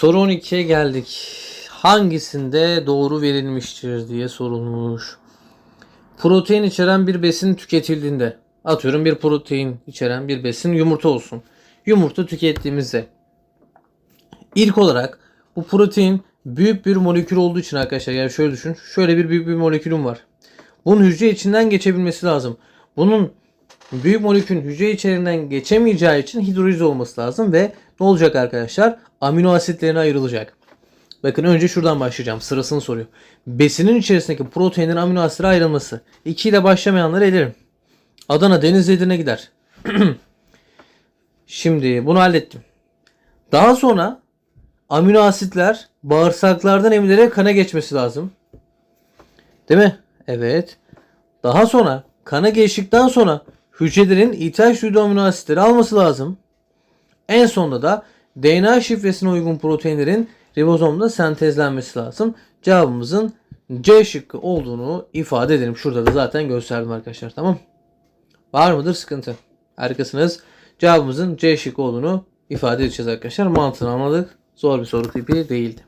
Soru 12'ye geldik. Hangisinde doğru verilmiştir diye sorulmuş. Protein içeren bir besin tüketildiğinde atıyorum bir protein içeren bir besin yumurta olsun. Yumurta tükettiğimizde ilk olarak bu protein büyük bir molekül olduğu için arkadaşlar yani şöyle düşün. Şöyle bir büyük bir molekülüm var. Bunun hücre içinden geçebilmesi lazım. Bunun büyük molekülün hücre içerisinden geçemeyeceği için hidroliz olması lazım ve ne olacak arkadaşlar? Amino asitlerine ayrılacak. Bakın önce şuradan başlayacağım. Sırasını soruyor. Besinin içerisindeki proteinlerin amino asitlere ayrılması. 2 ile başlamayanları elerim. Adana Denizli Edirne gider. Şimdi bunu hallettim. Daha sonra amino asitler bağırsaklardan emilerek kana geçmesi lazım. Değil mi? Evet. Daha sonra kana geçtikten sonra hücrelerin ihtiyaç duyduğu amino asitleri alması lazım. En sonunda da DNA şifresine uygun proteinlerin ribozomda sentezlenmesi lazım. Cevabımızın C şıkkı olduğunu ifade edelim. Şurada da zaten gösterdim arkadaşlar. Tamam. Var mıdır sıkıntı? Harikasınız. Cevabımızın C şıkkı olduğunu ifade edeceğiz arkadaşlar. Mantığını anladık. Zor bir soru tipi değildi.